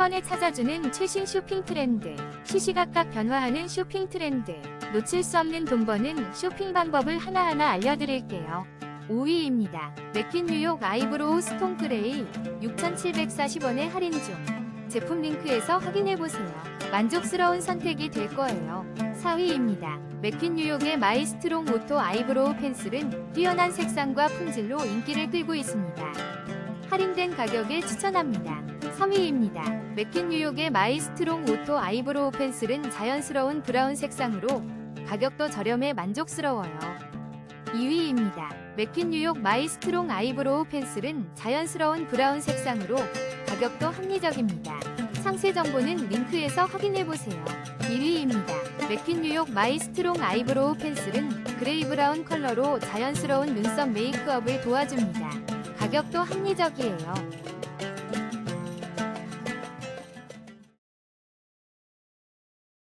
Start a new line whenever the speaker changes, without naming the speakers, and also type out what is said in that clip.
번에 찾아주는 최신 쇼핑 트렌드. 시시각각 변화하는 쇼핑 트렌드. 놓칠 수 없는 돈 버는 쇼핑 방법을 하나하나 알려드릴게요. 5위입니다. 맥퀸 뉴욕 아이브로우 스톤 그레이 6,740원에 할인 중. 제품 링크에서 확인해보세요. 만족스러운 선택이 될 거예요. 4위입니다. 맥퀸 뉴욕의 마이스트롱 오토 아이브로우 펜슬은 뛰어난 색상과 품질로 인기를 끌고 있습니다. 할인된 가격에 추천합니다. 3위입니다. 맥퀸 뉴욕의 마이스트롱 오토 아이브로우 펜슬은 자연스러운 브라운 색상으로 가격도 저렴해 만족스러워요. 2위입니다. 맥퀸 뉴욕 마이스트롱 아이브로우 펜슬은 자연스러운 브라운 색상으로 가격도 합리적입니다. 상세 정보는 링크에서 확인해보세요. 1위입니다. 맥퀸 뉴욕 마이스트롱 아이브로우 펜슬은 그레이 브라운 컬러로 자연스러운 눈썹 메이크업을 도와줍니다. 가격도 합리적이에요.